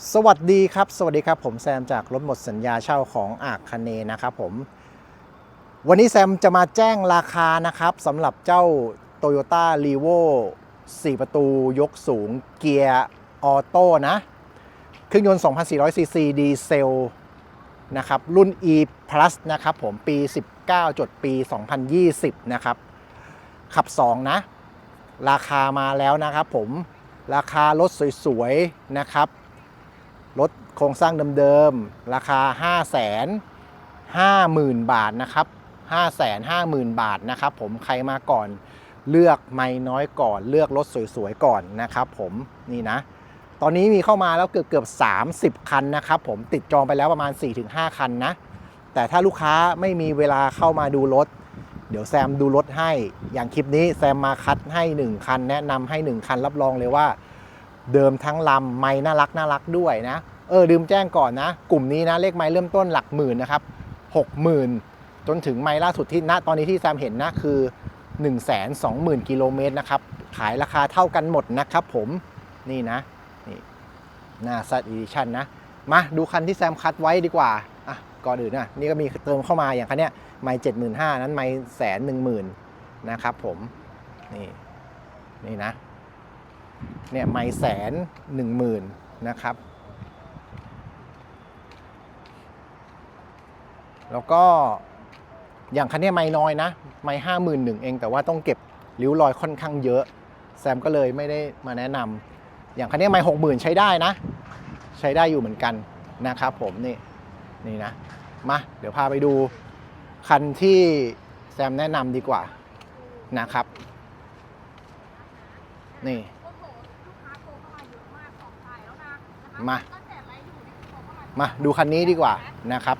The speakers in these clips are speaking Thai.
สวัสดีครับ สวัสดีครับ ผมแซมจากรถหมดสัญญาเช่าของอากคเนนะครับผม วันนี้แซมจะมาแจ้งราคานะครับสำหรับเจ้า Toyota r e v o 4 ประตูยกสูงเกียร์ออโต้นะ เครื่องยนต์ 2,400ซีซีดีเซลนะครับ รุ่น E Plus นะครับผมปี 19 จดปี 2020 นะครับ ขับ 2 นะ ราคามาแล้วนะครับผม ราคารถสวยๆ นะครับ รถโครงสร้างเดิมๆ ราคา 5 5 0 0 0 0 บาทนะครับ 5 5 0 0 0 0 บาทนะครับผมใครมาก่อนเลือกไม่น้อยก่อน เลือกรถสวยๆ ก่อนนะครับผมนี่นะ ตอนนี้มีเข้ามาแล้วเกือบเกือบ30 คันนะครับผมติดจองไปแล้วประมาณ 4-5 คันนะ แต่ถ้าลูกค้าไม่มีเวลาเข้ามาดูรถ เดี๋ยวแซมดูรถให้อย่างคลิปนี้แซมมาคัดให้ 1 คัน แนะนำให้ 1 คันรับรองเลยว่า เดิมทั้งลำไม้น่ารักน่ารักด้วยนะ เออลืมแจ้งก่อนนะ กลุ่มนี้นะเลขไม้เริ่มต้นหลักหมื่นนะครับ60,000จนถึงไม้ล่าสุดที่ณตอนนี้ที่แซมเห็นนะคือ 1 2 0 0 0 0กิโลเมตรนะครับ ขายราคาเท่ากันหมดนะครับผมนี่นะนี่หน้าซัดอีดิชันนะ มาดูคันที่แซมคัดไว้ดีกว่าอะก่อนอื่นนะนี่ก็มีเติมเข้ามาอย่างคันเนี้ยไม่เจ็ดหมื่นห้านั้นไม่แสนหนึ่งหมื่นนะครับผมนี่นี่นะ เนี่ยไม่แสนหนึ่งหมื่นนะครับ แล้วก็อย่างคันนี้ไม่น้อยนะ ไม่ห้าหมื่นหนึ่งเอง แต่ว่าต้องเก็บริ้วรอยค่อนข้างเยอะ แซมก็เลยไม่ได้มาแนะนำอย่างคันนี้ไม่หกหมื่นใช้ได้นะ ใช้ได้อยู่เหมือนกันนะครับผมนี่นี่นะ มาเดี๋ยวพาไปดูคันที่แซมแนะนำดีกว่านะครับ นี่ มา มาดูคันนี้ดีกว่านะครับ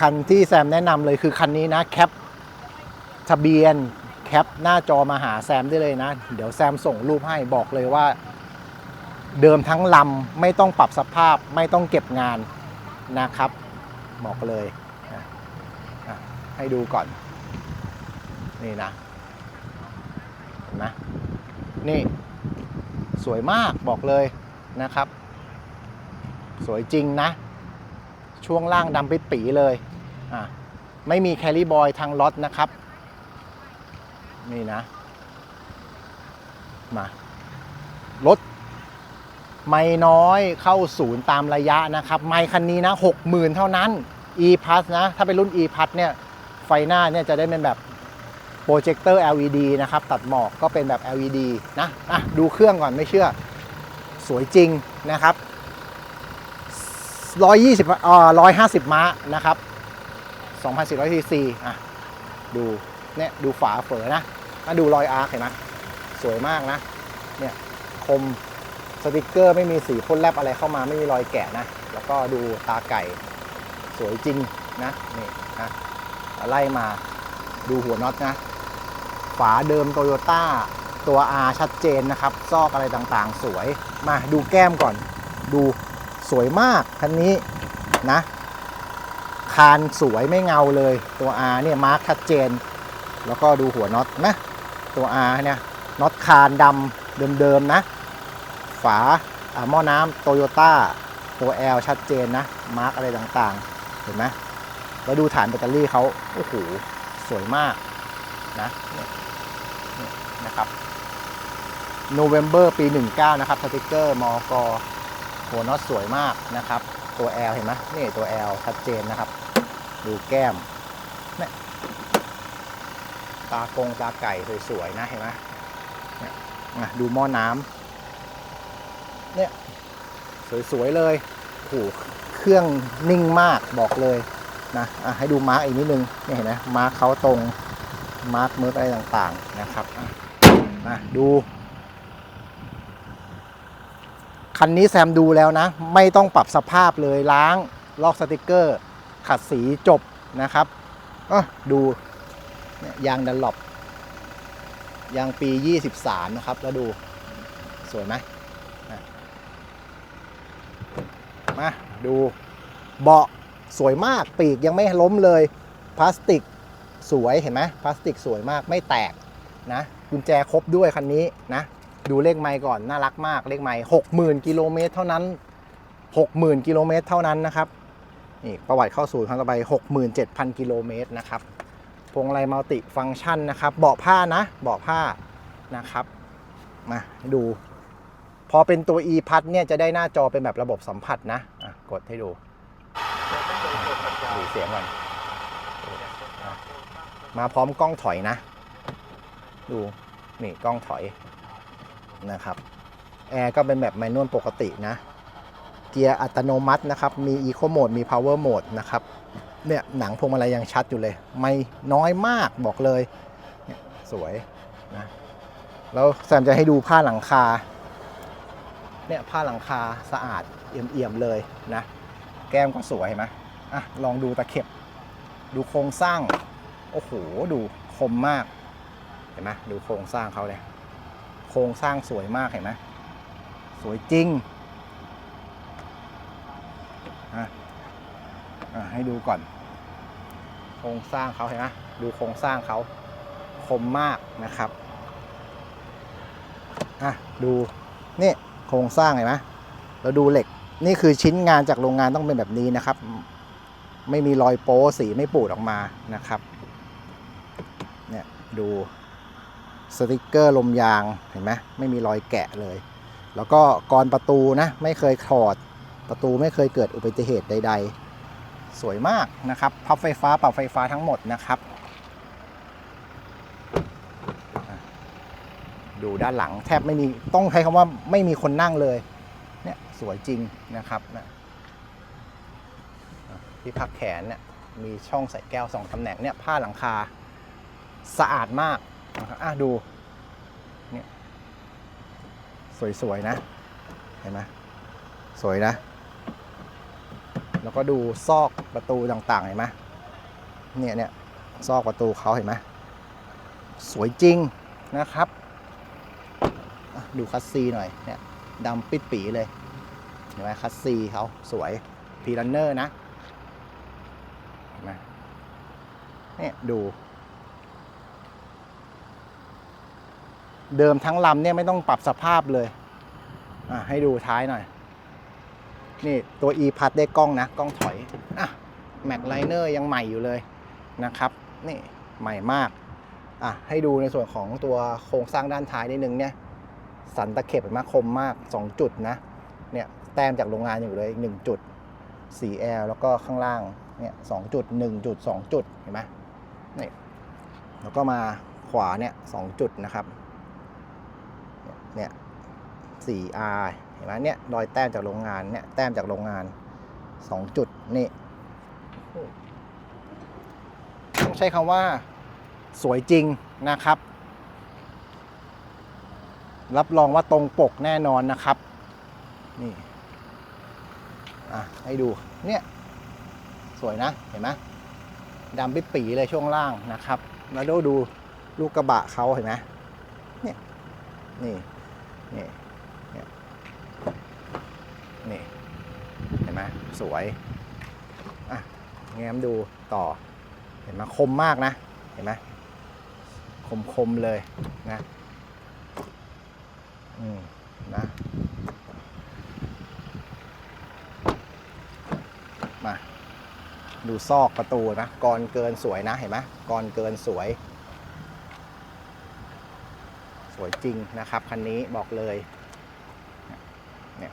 คันที่แซมแนะนำเลยคือคันนี้นะแคปทะเบียนแคปหน้าจอมาหาแซมได้เลยนะ เดี๋ยวแซมส่งรูปให้บอกเลยว่า เดิมทั้งลำไม่ต้องปรับสภาพไม่ต้องเก็บงานนะครับบอกเลยให้ดูก่อน นี่นะเห็นไหมนี่ สวยมากบอกเลย นะครับ สวยจริงนะ ช่วงล่างดำปิดปีเลยอะไม่มีแคลรี่บอยทางล็อตนะครับ นี่นะ มารถไม่น้อยเข้าศูนย์ตามระยะนะครับ ไม่คันนี้นะ 60,000 เท่านั้น e plus นะ ถ้าเป็นรุ่น e plus เนี่ย ไฟหน้าเนี่ยจะได้เป็นแบบโปรเจคเตอร์ LED นะครับ ตัดหมอกก็เป็นแบบ LED นะ อะ ดูเครื่องก่อนไม่เชื่อ สวยจริงนะครับ120อ่า150 ม้านะครับ2,400ซีซีอะดูเนี่ยดูฝาเฝอนะมาดูรอยอาร์คเห็นไหมสวยมากนะเนี่ยคมสติกเกอร์ไม่มีสีพ่นแลบอะไรเข้ามาไม่มีรอยแกะนะ แล้วก็ดูตาไก่สวยจริงนะนี่นะไล่มาดูหัวน็อตนะ ฝาเดิมโตโยต้า ตัว R ชัดเจนนะครับ ซอกอะไรต่างๆ สวย มาดูแก้มก่อน ดูสวยมากคันนี้นะ คานสวยไม่เงาเลย ตัว R เนี่ยมาร์คชัดเจน แล้วก็ดูหัวน็อตนะ ตัว R เนี่ยน็อตคานดำเดิมๆนะ ฝาหม้อน้ำโตโยต้าตัว L ชัดเจนนะ มาร์กอะไรต่างๆ เห็นไหมแล้วดูฐานแบตเตอรี่เขาโอ้โห สวยมากนะ นะครับโนเวม ber ปี 19 นะครับสติกเกอร์มอกหัวน็อตสวยมากนะครับ ตัว L เห็นไหมนี่ตัว L ชัดเจนนะครับ ดูแก้มเนี่ยตากงตาไก่สวยๆนะเห็นไหมเนี่ยดูหม้อน้ำเนี่ยสวยๆเลยโอ้เครื่องนิ่งมากบอกเลยนะะให้ดูมาร์กอีกนิดนึงเนี่ยเห็นไหมมาร์กเขาตรงมาร์กเมิร์กอะไรต่างๆนะครับะดู คันนี้แซมดูแล้วนะ ไม่ต้องปรับสภาพเลยล้าง ลอกสติกเกอร์ ขัดสีจบนะครับอะดูยยางดันหลบยางปี 23 นะครับ แล้วดู สวยไหมมาดูเบาะสวยมากปีกยังไม่ล้มเลย พลาสติกสวยเห็นไหมพลาสติกสวยมากไม่แตกนะ กุญแจครบด้วยคันนี้นะ ดูเลขไมล์ก่อนน่ารักมากเลขไมล์หกหมื่นกิโลเมตรเท่านั้นหกหมื่นกิโลเมตรเท่านั้นนะครับนี่ประวัติเข้าสู่ครั้งต่อไปหกหมื่นเจ็ดพันกิโลเมตรนะครับพวงมาลัยมัลติฟังก์ชันนะครับ เบาะผ้านะ เบาะผ้านะครับมาดู พอเป็นตัว e พัดเนี่ยจะได้หน้าจอเป็นแบบระบบสัมผัสนะะกดให้ดูดูเสียงก่อนมาพร้อมกล้องถอยนะ ดูนี่กล้องถอยนะครับแอร์ก็เป็นแบบแมนนวลปกตินะ เกียร์อัตโนมัตินะครับ มี Eco Mode มี Power Mode นะครับเนี่ยหนังพวงมาลัยยังชัดอยู่เลย ไม่น้อยมากบอกเลยเนี่ยสวยนะแล้วแซมจะให้ดูผ้าหลังคาเนี่ยผ้าหลังคาสะอาดเอี่ยมๆเลยนะ แก้มก็สวยไหมอะลองดูตะเข็บ ดูโครงสร้าง โอ้โห ดูคมมาก ห็นไหมดูโครงสร้างเขาเลย โครงสร้างสวยมากเห็นไหมสวยจริงอะให้ดูก่อน โครงสร้างเขาเห็นไหมดูโครงสร้างเขาคมมากนะครับอะดูนี่โครงสร้างเห็นไหมเราดูเหล็กนี่คือชิ้นงานจากโรงงานต้องเป็นแบบนี้นะครับ ไม่มีรอยโป๊สีไม่ปูดออกมานะครับ เนี่ยดู สติกเกอร์ลมยางเห็นไหมไม่มีรอยแกะเลย แล้วก็กรประตูนะไม่เคยถอด ประตูไม่เคยเกิดอุบัติเหตุใด ๆ สวยมากนะครับ พับไฟฟ้าปรับไฟฟ้าทั้งหมดนะครับ ดูด้านหลังแทบไม่มีต้องใช้คำว่าไม่มีคนนั่งเลยเนี่ยสวยจริงนะครับนะที่พักแขนเนี่ยมีช่องใส่แก้วสองตำแหน่งเนี่ยผ้าหลังคาสะอาดมาก นะครับอะดูเนี่ยสวยๆนะ เห็นไหมสวยนะ แล้วก็ดูซอกประตูต่างๆเห็นไหมเนี่ยเนี่ยซอกประตูเขาเห็นไหมสวยจริงนะครับดูคัสซีหน่อยเนี่ยดำปิดปีเลยเห็นไหมคัสซีเขาสวยพีรันเนอร์นะเห็นไหมเนี่ยดู เดิมทั้งลำเนี่ยไม่ต้องปรับสภาพเลยอะให้ดูท้ายหน่อย นี่ตัว e พัดได้กล้องนะ กล้องถอยอะแม็กไลเนอร์ยังใหม่อยู่เลยนะครับ นี่ใหม่มากอะให้ดูในส่วนของตัวโครงสร้างด้านท้ายนิดนึงเนี่ย สันตะเข็บเห็นไหมาคมมาก 2 จุดนะ เนี่ยแต้มจากโรงงานอยู่เลย1จุด 4L แล้วก็ข้างล่างเนี่ยสจุด1จุด2จุดเห็นไหมนี่แล้วก็มาขวาเนี่ยสจุดนะครับ เนี่ย 4R เห็นไหมเนี่ยรอยแต้มจากโรงงานเนี่ยแต้มจากโรงงาน 2 จุดนี่ต้องใช้คำว่าสวยจริงนะครับ รับรองว่าตรงปกแน่นอนนะครับ นี่อะให้ดูเนี่ยสวยนะเห็นไหมดำปิดปีเลยช่วงล่างนะครับ แล้วดูดูลูกกระบะเขาเห็นไหมเนี่ยนี่ นี่นี่นี่เห็นไหมสวยอะแง้มดูต่อ เห็นไหมคมมากนะ เห็นไหมคมคมๆเลยนะอืมนะมาดูซอกประตูนะกรเกินสวยนะเห็นไหมกรเกินสวย สวยจริงนะครับ คันนี้บอกเลยเนี่ย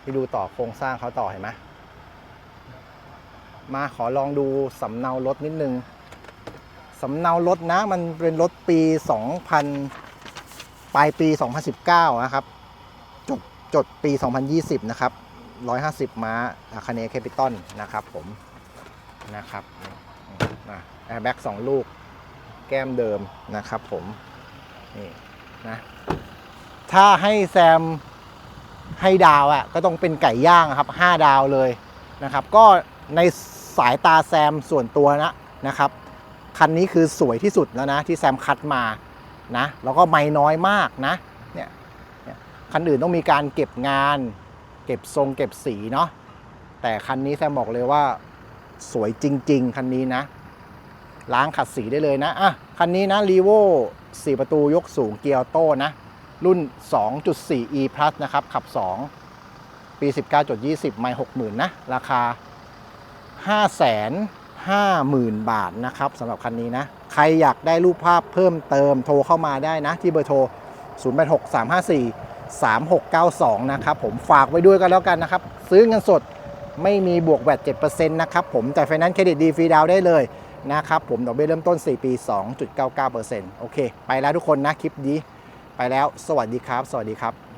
ไปดูต่อโครงสร้างเขาต่อเห็นไหมมาขอลองดูสำเนารถนิดนึงสำเนารถนะ มันเป็นรถปี 2000 ปลายปี 2019 นะครับ จดจดปี 2020 นะครับ 150 ม้าอาคาเนแคปิตอลนะครับผมนะครับ แอร์แบ็กสองลูก แก้มเดิมนะครับผม นี่นะ ถ้าให้แซมให้ดาวอะ่ะก็ต้องเป็นไก่ย่างครับ 5 ดาวเลยนะครับ ก็ในสายตาแซมส่วนตัวนะนะครับ คันนี้คือสวยที่สุดแล้วนะ ที่แซมคัดมานะ แล้วก็ไม่น้อยมากนะ เนี่ยเนี่ยคันอื่นต้องมีการเก็บงาน เก็บทรงเก็บสีเนาะแต่คันนี้แซมบอกเลยว่าสวยจริง ๆ คันนี้นะ ล้างขัดสีได้เลยนะอะคันนี้นะ r ีโว4ประตูยกสูงเกียร์ออโต้นะ รุ่น 2.4 e plus นะครับ ขับ 2 ปี 19.20 ไม่60,000 นะ ราคา 550,000 บาทนะครับสำหรับคันนี้นะ ใครอยากได้รูปภาพเพิ่มเติมโทรเข้ามาได้นะ ที่เบอร์โทร 086354 3692 นะครับ ผมฝากไว้ด้วยกันแล้วกันนะครับ ซื้อเงินสดไม่มีบวกแวด7%นะครับ ผมจ่ายไฟแนนซ์เครดิตดีฟรีดาวได้เลย นะครับผมดอกเบี้ยเริ่มต้น 4 ปี 2.99%โอเค ไปแล้วทุกคนนะคลิปนี้ ไปแล้ว สวัสดีครับ สวัสดีครับ